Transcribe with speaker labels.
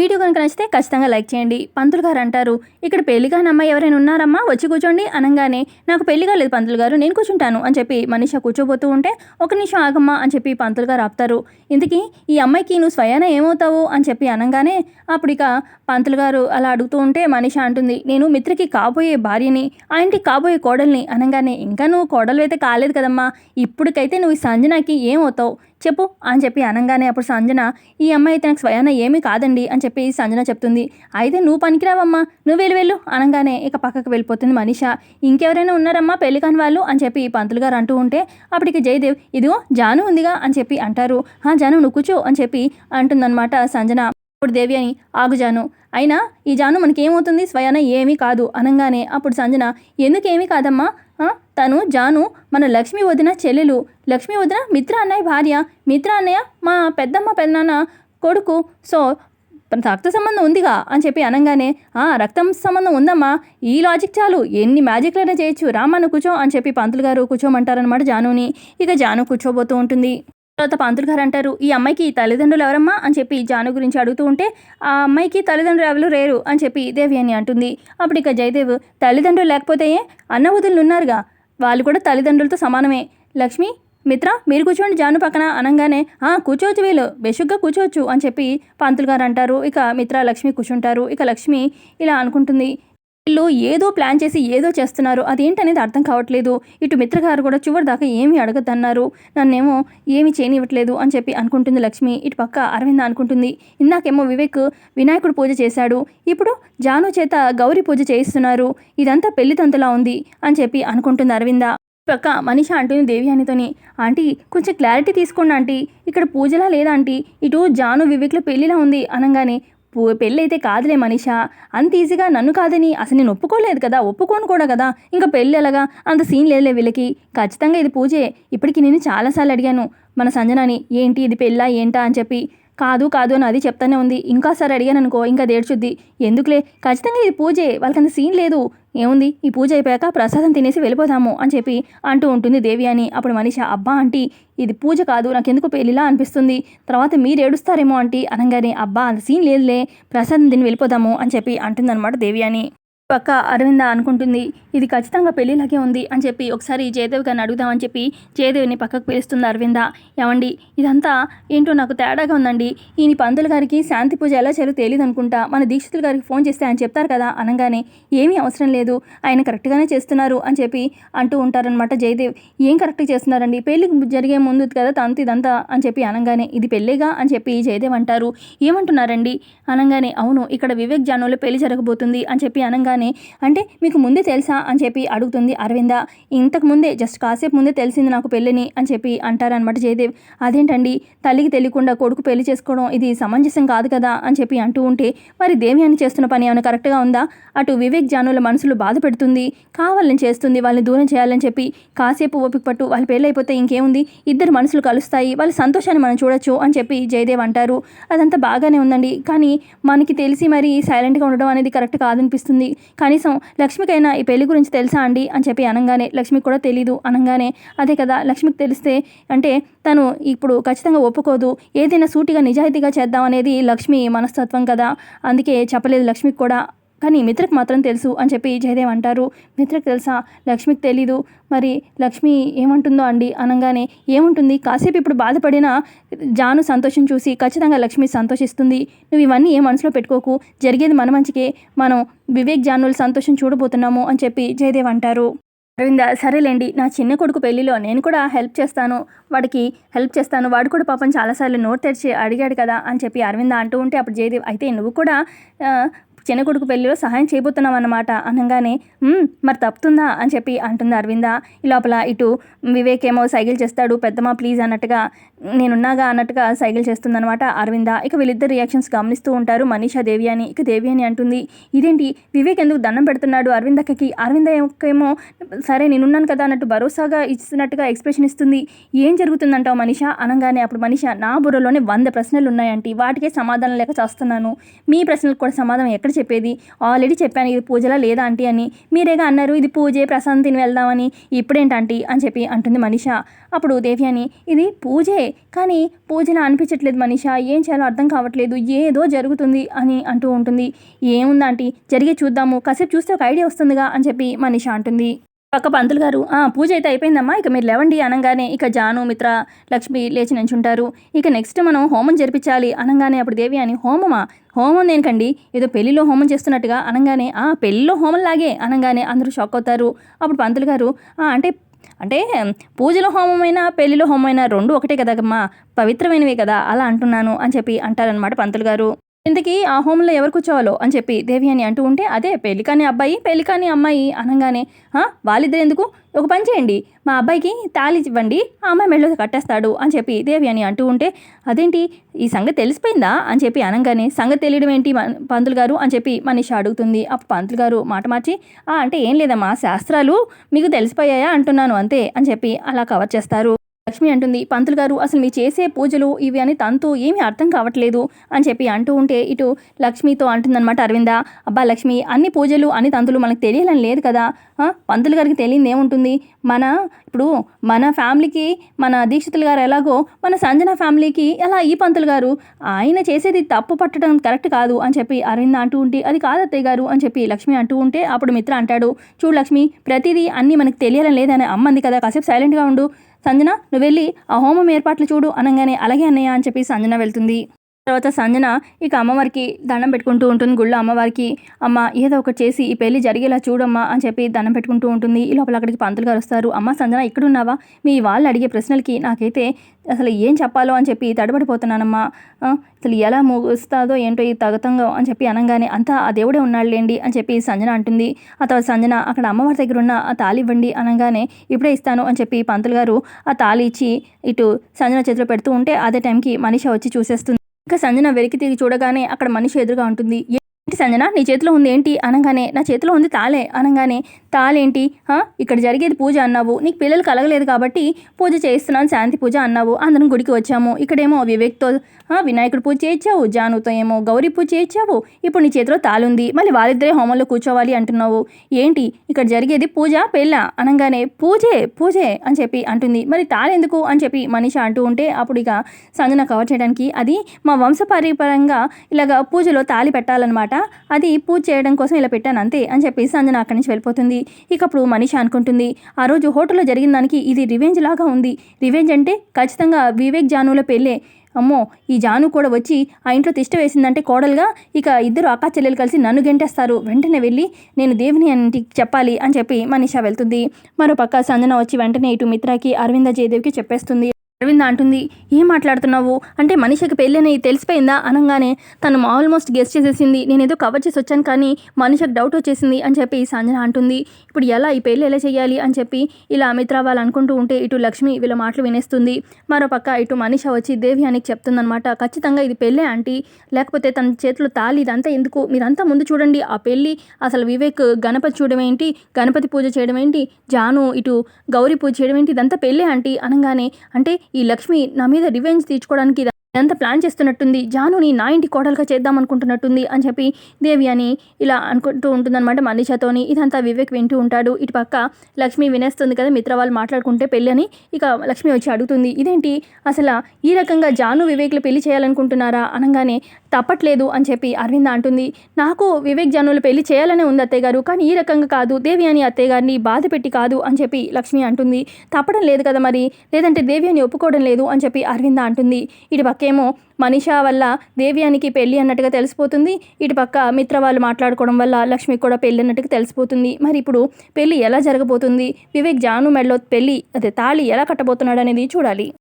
Speaker 1: Video కనుక నచ్చితే ఖచ్చితంగా లైక్ చేయండి. పంతులు గారు అంటారు ఇక్కడ పెళ్ళి కాని అమ్మాయి ఎవరైనా ఉన్నారమ్మా? వచ్చి కూర్చోండి. అనగానే నాకు పెళ్ళి కాలేదు పంతులు గారు నేను కూర్చుంటాను. అని చెప్పి మనిష కూర్చోబోతూ ఉంటే ఒక నిమిషం ఆగమ్మా అని చెప్పి పంతులు గారు ఆపుతారు. ఇంతకీ ఈ అమ్మాయికి నువ్వు స్వయాన ఏమవుతావు? అని చెప్పి అనగానే అప్పుడు ఇక పంతులు గారు అలా అడుగుతూ ఉంటే మనిష అంటుంది నేను మిత్రకి కాబోయే భార్యని ఆ ఇంటికి కాబోయే కోడల్ని. అనగానే ఇంకా నువ్వు కోడలు అయితే కాలేదు కదమ్మా. ఇప్పటికైతే నువ్వు ఈ సంజనాకి ఏమవుతావు? చెప్పు అని చెప్పి అనగానే అప్పుడు సంజన ఈ అమ్మాయి అయితే నాకు స్వయాన ఏమీ కాదండి అని చెప్పి సంజన చెప్తుంది. అయితే నువ్వు పనికిరావమ్మా నువ్వు వెళ్ళి వెళ్ళు అనగానే ఇక పక్కకు వెళ్ళిపోతుంది మనీష. ఇంకెవరైనా ఉన్నారమ్మా పెళ్ళి కాని వాళ్ళు అని చెప్పి పంతులు గారు అంటూ ఉంటే అప్పటికి జయదేవ్ ఇదిగో జాను ఉందిగా అని చెప్పి అంటారు. ఆ జాను నువ్వు కూర్చో అని చెప్పి అంటుందన్నమాట సంజన. అప్పుడు దేవి అని ఆగు జాను. అయినా ఈ జాను మనకేమవుతుంది? స్వయాన ఏమీ కాదు అనగానే అప్పుడు సంజన ఎందుకేమీ కాదమ్మా? తను జాను మన లక్ష్మి వదిన చెల్లెలు. లక్ష్మి వదిన మిత్ర అన్నయ్య భార్య. మిత్ర అన్నయ్య మా పెద్దమ్మ పెద్దనాన్న కొడుకు. సో రక్త సంబంధం ఉందిగా అని చెప్పి అనగానే ఆ రక్తం సంబంధం ఉందమ్మా. ఈ లాజిక్ చాలు. ఎన్ని మ్యాజిక్లైనా చేయొచ్చు. రామన్న కూర్చో అని చెప్పి పంతులు గారు కూర్చోమంటారనమాట జానుని. ఇక జాను కూర్చోబోతూ ఉంటుంది. తర్వాత పంతులు గారు అంటారు ఈ అమ్మాయికి తల్లిదండ్రులు ఎవరమ్మా? అని చెప్పి జాను గురించి అడుగుతూ ఉంటే ఆ అమ్మాయికి తల్లిదండ్రులు ఎవరు లేరు అని చెప్పి దేవి అని అంటుంది. అప్పుడు ఇక జయదేవ్ తల్లిదండ్రులు లేకపోతే అన్న వదులు ఉన్నారుగా. వాళ్ళు కూడా తల్లిదండ్రులతో సమానమే. లక్ష్మి మిత్ర మీరు కూర్చోండి జాను పక్కన అనగానే "ఆ, కూర్చోవచ్చు వీళ్ళు బెషుగ్గా కూర్చోవచ్చు అని చెప్పి పంతులు గారు అంటారు. ఇక మిత్ర లక్ష్మి కూర్చుంటారు. ఇక లక్ష్మి ఇలా అనుకుంటుంది. వీళ్ళు ఏదో ప్లాన్ చేసి ఏదో చేస్తున్నారు. అదేంటనేది అర్థం కావట్లేదు. ఇటు మిత్రగారు కూడా చివరి దాకా ఏమీ అడగద్దన్నారు. నన్నేమో ఏమీ చేయనివ్వట్లేదు అని చెప్పి అనుకుంటుంది లక్ష్మి. ఇటు పక్క అరవింద అనుకుంటుంది. ఇందాకేమో వివేక్ వినాయకుడు పూజ చేశాడు. ఇప్పుడు జాను చేత గౌరీ పూజ చేయిస్తున్నారు. ఇదంతా పెళ్ళి తంతులా ఉంది అని చెప్పి అనుకుంటుంది అరవింద. ఇటు పక్క మనిషి అంటుంది దేవి అనితోని. ఆంటీ కొంచెం క్లారిటీ తీసుకోండి ఆంటీ. ఇక్కడ పూజలా లేదా ఆంటీ? ఇటు జాను వివేక్లో పెళ్ళిలా ఉంది అనగానే పెళ్ళైతే కాదులే మనిషా. అంత ఈజీగా నన్ను కాదని అసలు నేను ఒప్పుకోలేదు కదా ఒప్పుకోను కూడా కదా. ఇంకా పెళ్ళి ఎలాగా? అంత సీన్ లేదులే వీళ్ళకి. ఖచ్చితంగా ఇది పూజే. ఇప్పటికి నేను చాలాసార్లు అడిగాను మన సంజనాని ఏంటి ఇది పెళ్ళా ఏంటా? అని చెప్పి. కాదు కాదు అని అది చెప్తానే ఉంది. ఇంకోసారి అడిగాను అనుకో ఇంకా దేడ్చుద్ది ఎందుకులే? ఖచ్చితంగా ఇది పూజే. వాళ్ళకి అంత సీన్ లేదు. ఏముంది? ఈ పూజ అయిపోయాక ప్రసాదం తినేసి వెళ్ళిపోతాము అని చెప్పి అంటూ ఉంటుంది దేవి అని. అప్పుడు మనిష అబ్బా ఆంటీ ఇది పూజ కాదు నాకెందుకు పెళ్ళిలా అనిపిస్తుంది? తర్వాత మీరు ఏడుస్తారేమో ఆంటీ అనగానే అబ్బా అంత సీన్ లేదులే ప్రసాదం తిని వెళ్ళిపోదాము అని చెప్పి అంటుందన్నమాట దేవి అని. పక్క అరవింద అనుకుంటుంది ఇది ఖచ్చితంగా పెళ్ళిలాగే ఉంది అని చెప్పి ఒకసారి జయదేవ్ గారిని అడుగుదామని చెప్పి జయదేవిని పక్కకు పిలుస్తుంది అరవింద. ఏమండి ఇదంతా ఏంటో నాకు తేడాగా ఉందండి. ఈయన పంతులు గారికి శాంతి పూజ ఎలా చేయాలో తెలియదు అనుకుంటా. మన దీక్షితులు గారికి ఫోన్ చేస్తే ఆయన చెప్తారు కదా అనగానే ఏమీ అవసరం లేదు ఆయన కరెక్ట్గానే చేస్తున్నారు అని చెప్పి అంటూ ఉంటారనమాట జయదేవ్. ఏం కరెక్ట్గా చేస్తున్నారండి? పెళ్ళి జరిగే ముందు కదా తంతు ఇదంతా అని చెప్పి అనగానే ఇది పెళ్ళేగా అని చెప్పి జయదేవ్ అంటారు. ఏమంటున్నారండి? అనగానే అవును ఇక్కడ వివేక్ జానులో పెళ్ళి జరగబోతుంది అని చెప్పి అనగానే అంటే మీకు ముందే తెలుసా అని చెప్పి అడుగుతుంది అరవింద. ఇంతకు ముందే జస్ట్ కాసేపు ముందే తెలిసింది నాకు పెళ్ళిని అని చెప్పి అంటారనమాట జయదేవ్. అదేంటండి? తల్లికి తెలియకుండా కొడుకు పెళ్ళి చేసుకోవడం ఇది సమంజసం కాదు కదా అని చెప్పి అంటూ ఉంటే మరి దేవి అని చేస్తున్న పని ఏమైనా కరెక్ట్గా ఉందా? అటు వివేక్ జానుల మనసులు బాధ పెడుతుంది. కావాలని చేస్తుంది వాళ్ళని దూరం చేయాలని చెప్పి కాసేపు ఓపిక పట్టు వాళ్ళ పెళ్ళైపోతే ఇంకేముంది? ఇద్దరు మనసులు కలుస్తాయి వాళ్ళ సంతోషాన్ని మనం చూడొచ్చు అని చెప్పి జయదేవ్ అంటారు. అదంతా బాగానే ఉందండి. కానీ మనకి తెలిసి మరి సైలెంట్గా ఉండడం అనేది కరెక్ట్ కాదనిపిస్తుంది. కనీసం లక్ష్మికైనా ఈ పెళ్ళి గురించి తెలుసా అండి? అని చెప్పి అనగానే లక్ష్మికి కూడా తెలీదు అనగానే. అదే కదా లక్ష్మికి తెలిస్తే అంటే తను ఇప్పుడు ఖచ్చితంగా ఒప్పుకోదు. ఏదైనా సూటిగా నిజాయితీగా చేద్దాం అనేది లక్ష్మి మనస్తత్వం కదా. అందుకే చెప్పలేదు లక్ష్మికి కూడా. కానీ మిత్రకు మాత్రం తెలుసు అని చెప్పి జయదేవ్ అంటారు. మిత్రకు తెలుసా? లక్ష్మికి తెలీదు. మరి లక్ష్మి ఏమంటుందో అండి? అనగానే ఏముంటుంది? కాసేపు ఇప్పుడు బాధపడిన జాను సంతోషం చూసి ఖచ్చితంగా లక్ష్మి సంతోషిస్తుంది. నువ్వు ఇవన్నీ ఏ మనసులో పెట్టుకోకు. జరిగేది మన మంచికే. మనం వివేక్ జానుల సంతోషం చూడబోతున్నాము అని చెప్పి జయదేవ్ అంటారు. అరవింద సరేలేండి. నా చిన్న కొడుకు పెళ్ళిలో నేను కూడా హెల్ప్ చేస్తాను. వాడికి హెల్ప్ చేస్తాను. వాడు కూడా పాపం చాలాసార్లు నోట్ తెరిచి అడిగాడు కదా అని చెప్పి అరవింద అంటూ ఉంటే అప్పుడు జయదేవ్ అయితే నువ్వు కూడా కొడుకు పెళ్ళిలో సహాయం చేయబోతున్నాం అన్నమాట అనగానే మరి తప్పుతుందా? అని చెప్పి అంటుంది అరవింద. ఈ లోపల ఇటు వివేక్ ఏమో సైకిల్ చేస్తాడు. పెద్దమ్మ ప్లీజ్ అన్నట్టుగా నేనున్నాగా అన్నట్టుగా సైకిల్ చేస్తుందన్నమాట అరవింద. ఇక వీళ్ళిద్దరు రియాక్షన్స్ గమనిస్తూ ఉంటారు. మనీషా దేవి అని ఇక దేవి అని అంటుంది. ఇదేంటి? వివేక్ ఎందుకు దండం పెడుతున్నాడు అరవిందకి అరవింద ఏమో సరే నేనున్నాను కదా అన్నట్టు భరోసాగా ఇస్తున్నట్టుగా ఎక్స్ప్రెషన్ ఇస్తుంది. ఏం జరుగుతుందంటావు మనీష? అనగానే అప్పుడు మనీష నా బుర్రలోనే వంద ప్రశ్నలు ఉన్నాయంటే. వాటికే సమాధానం లేక చేస్తున్నాను. మీ ప్రశ్నలకు కూడా సమాధానం ఎక్కడ ఎప్పుడు చెప్పేది ఆల్రెడీ చెప్పాను ఇది పూజలా లేదా ఆంటీ అని? మీరేగా అన్నారు ఇది పూజే ప్రసాదం తిని వెళ్దామని. ఇప్పుడేంటంటీ అని చెప్పి అంటుంది మనిష. అప్పుడు దేవి అని ఇది పూజే కానీ పూజలా అనిపించట్లేదు మనిష. ఏం చేయాలో అర్థం కావట్లేదు. ఏదో జరుగుతుంది అని అంటూ ఉంటుంది. ఏముందంటీ జరిగే చూద్దాము. కాసేపు చూస్తే ఒక ఐడియా వస్తుందిగా అని చెప్పి మనిష అంటుంది. పక్క పంతులు గారు "ఆ, పూజ అయితే అయిపోయిందమ్మా ఇక మీరు లేవండి అనగానే ఇక జాను మిత్ర లక్ష్మి లేచి నించుంటారు. ఇక నెక్స్ట్ మనం హోమం జరిపించాలి అనగానే అప్పుడు దేవి అని హోమమా? హోమం దేనికండి? ఏదో పెళ్ళిలో హోమం చేస్తున్నట్టుగా అనగానే ఆ పెళ్ళిలో హోమం లాగే అనగానే అందరూ షాక్ అవుతారు. అప్పుడు పంతులు గారు అంటే అంటే పూజలో హోమమైనా పెళ్ళిలో హోమమైనా రెండు ఒకటే కదమ్మా పవిత్రమైనవే కదా అలా అంటున్నాను అని చెప్పి అంటారనమాట పంతులు గారు. ఇంతకీ ఆ హోమంలో ఎవరు కూర్చోవాలో అని చెప్పి దేవి అని అంటూ ఉంటే అదే పెళ్ళి కాని అబ్బాయి పెళ్ళి కాని అమ్మాయి అనగానే వాళ్ళిద్దరు ఎందుకు? ఒక పని చేయండి. మా అబ్బాయికి తాళి ఇవ్వండి. ఆ అమ్మాయి మెళ్ళో కట్టేస్తాడు అని చెప్పి దేవి అని అంటూ ఉంటే అదేంటి? ఈ సంగతి తెలిసిపోయిందా? అని చెప్పి అనగానే సంగతి తెలియడం ఏంటి పంతులు గారు? అని చెప్పి మనిషి అడుగుతుంది. అప్పుడు పంతులు గారు మాట మార్చి అంటే ఏం లేదమ్మా శాస్త్రాలు మీకు తెలిసిపోయాయా? అంటున్నాను అంతే అని చెప్పి అలా కవర్ చేస్తారు. లక్ష్మి అంటుంది పంతులు గారు అసలు మీ చేసే పూజలు ఇవి అని తనతో ఏమీ అర్థం కావట్లేదు అని చెప్పి అంటూ ఉంటే ఇటు లక్ష్మితో అంటుందన్నమాట అరవింద అబ్బా లక్ష్మి అన్ని పూజలు అన్ని తంతులు మనకు తెలియాలని లేదు కదా. పంతులు గారికి తెలియదు ఏముంటుంది? మన ఇప్పుడు మన ఫ్యామిలీకి మన దీక్షితులు గారు ఎలాగో మన సంజన ఫ్యామిలీకి ఎలా ఈ పంతులు గారు? ఆయన చేసేది తప్పు పట్టడం కరెక్ట్ కాదు అని చెప్పి అరవింద అంటూ ఉంటే అది కాదు అత్తయ్య గారు అని చెప్పి లక్ష్మి అంటూ ఉంటే అప్పుడు మిత్ర అంటాడు చూడు లక్ష్మి ప్రతిదీ అన్నీ మనకు తెలియాలని లేదని అమ్మంది కదా కాసేపు సైలెంట్గా ఉండు. సంజన నువ్వు వెళ్ళి ఆ హోమం ఏర్పాట్లు చూడు అనగానే అలాగే అన్నయ్య అని చెప్పి సంజన వెళ్తుంది. తర్వాత సంజన ఇక అమ్మవారికి దండం పెట్టుకుంటూ ఉంటుంది. గుళ్ళో అమ్మవారికి అమ్మ ఏదో ఒకటి చేసి ఈ పెళ్ళి జరిగేలా చూడమ్మా అని చెప్పి దండం పెట్టుకుంటూ ఉంటుంది. ఈ లోపల అక్కడికి పంతులు గారు వస్తారు. అమ్మ సంజన ఇక్కడున్నావా? మీ వాళ్ళు అడిగే ప్రశ్నలకి నాకైతే అసలు ఏం చెప్పాలో అని చెప్పి తడబడిపోతున్నానమ్మా. అసలు ఎలా ముగుస్తాదో ఏంటో ఈ తగతంగా అని చెప్పి అనగానే అంతా ఆ దేవుడే ఉన్నాడులేండి అని చెప్పి సంజన అంటుంది. ఆ తర్వాత సంజన అక్కడ అమ్మవారి దగ్గర ఉన్న ఆ తాళి ఇవ్వండి అనగానే ఇప్పుడే ఇస్తాను అని చెప్పి పంతులు గారు ఆ తాళి ఇచ్చి ఇటు సంజన చేతిలో పెడుతూ ఉంటే అదే టైంకి మనిషి వచ్చి చూసేస్తుంది. ఇంకా సంజన వెలికి తిరిగి చూడగానే అక్కడ మనిషి ఎదురుగా ఉంటుంది. సంజన? నీ చేతిలో ఉంది ఏంటి? అనగానే నా చేతిలో ఉంది తాళే. అనగానే తాళేంటి? ఇక్కడ జరిగేది పూజ అన్నావు. నీకు పిల్లలు కలగలేదు కాబట్టి పూజ చేస్తున్నాను శాంతి పూజ అన్నావు. అందరం గుడికి వచ్చాము. ఇక్కడేమో వివేక్తో వినాయకుడు పూజ చేయించావు జానుతో ఏమో గౌరీ పూజ చేయించావు. ఇప్పుడు నీ చేతిలో తాలుంది మళ్ళీ వాళ్ళిద్దరే హోమంలో కూర్చోవాలి అంటున్నావు. ఏంటి? ఇక్కడ జరిగేది పూజ పెళ్ళ? అనగానే పూజే పూజే అని చెప్పి అంటుంది. మరి తాలెందుకు అని చెప్పి మనిషి అంటూ ఉంటే అప్పుడు ఇక సంజన కవర్ చేయడానికి అది మా వంశపారంపరంగా ఇలాగ పూజలో తాళి పెట్టాలన్నమాట. అది పూజ చేయడం కోసం ఇలా పెట్టాను అంతే అని చెప్పి సంజన అక్కడి నుంచి వెళ్ళిపోతుంది. ఇక అప్పుడు మనిషి అనుకుంటుంది ఆ రోజు హోటల్లో జరిగిన దానికి ఇది రివెంజ్ లాగా ఉంది. రివెంజ్ అంటే ఖచ్చితంగా వివేక్ జానుల పెళ్ళే. అమ్మో ఈ జాను కూడా వచ్చి ఆ ఇంట్లో తిష్ట వేసిందంటే కోడలుగా ఇక ఇద్దరు అక్కా చెల్లెలు కలిసి నన్ను గెంటేస్తారు. వెంటనే వెళ్ళి నేను దేవుని ఇంటికి చెప్పాలి అని చెప్పి మనీషా వెళ్తుంది. మరో పక్క సంజన వచ్చి వెంటనే ఇటు మిత్రకి అరవింద జయదేవ్కి చెప్పేస్తుంది. అరవింద అంటుంది ఏం మాట్లాడుతున్నావు? అంటే మనిషికి పెళ్ళని తెలిసిపోయిందా? అనగానే తను ఆల్మోస్ట్ గెస్ట్ చేసేసింది. నేను ఏదో కవర్ చేసి వచ్చాను కానీ మనిషికి డౌట్ వచ్చేసింది అని చెప్పి సంజన అంటుంది. ఇప్పుడు ఎలా ఈ పెళ్ళి ఎలా చేయాలి? అని చెప్పి ఇలా అమిత్ వాళ్ళు అనుకుంటూ ఉంటే ఇటు లక్ష్మి వీళ్ళ మాటలు వినేస్తుంది. మరో పక్క ఇటు మనిష వచ్చి దేవి అని చెప్తుందనమాట ఖచ్చితంగా ఇది పెళ్ళే ఆంటీ. లేకపోతే తన చేతిలో తాళి ఇదంతా ఎందుకు? మీరంతా ముందు చూడండి. ఆ పెళ్ళి అసలు వివేక్ గణపతి చూడడం ఏంటి? గణపతి పూజ చేయడం ఏంటి? జాను ఇటు గౌరీ పూజ చేయడం ఏంటి? ఇదంతా పెళ్ళే ఆంటీ అనగానే అంటే ఈ లక్ష్మి నా మీద రివెంజ్ తీర్చుకోవడానికి ఇదంతా ప్లాన్ చేస్తున్నట్టుంది. జానుని నా ఇంటి కోడలుగా చేద్దాం అనుకుంటున్నట్టుంది అని చెప్పి దేవి అని ఇలా అనుకుంటూ ఉంటుందన్నమాట మనీషాతోని ఇదంతా వివేక్ వింటూ ఉంటాడు. ఇటు పక్క లక్ష్మి వినేస్తుంది కదా మిత్ర వాళ్ళు మాట్లాడుకుంటే పెళ్ళి అని. ఇక లక్ష్మి వచ్చి అడుగుతుంది ఇదేంటి? అసలు ఈ రకంగా జాను వివేక్లు పెళ్ళి చేయాలనుకుంటున్నారా? అనగానే తప్పట్లేదు అని చెప్పి అరవింద అంటుంది. నాకు వివేక్ జనులు పెళ్ళి చేయాలనే ఉంది అత్తయ్య గారు కానీ ఈ రకంగా కాదు. దేవి అని అత్తయ్య గారిని బాధ పెట్టి కాదు అని చెప్పి లక్ష్మి అంటుంది. తప్పడం లేదు కదా మరి? లేదంటే దేవి అని ఒప్పుకోవడం లేదు అని చెప్పి అరవింద అంటుంది. ఇటు పక్కేమో మనీషా వల్ల దేవ్యానికి పెళ్ళి అన్నట్టుగా తెలిసిపోతుంది. ఇటు పక్క మిత్ర వాళ్ళు మాట్లాడుకోవడం వల్ల లక్ష్మి కూడా పెళ్ళి అన్నట్టుగా తెలిసిపోతుంది. మరి ఇప్పుడు పెళ్ళి ఎలా జరగబోతుంది? వివేక్ జాను మెడలో పెళ్ళి అదే తాళి ఎలా కట్టబోతున్నాడు అనేది చూడాలి.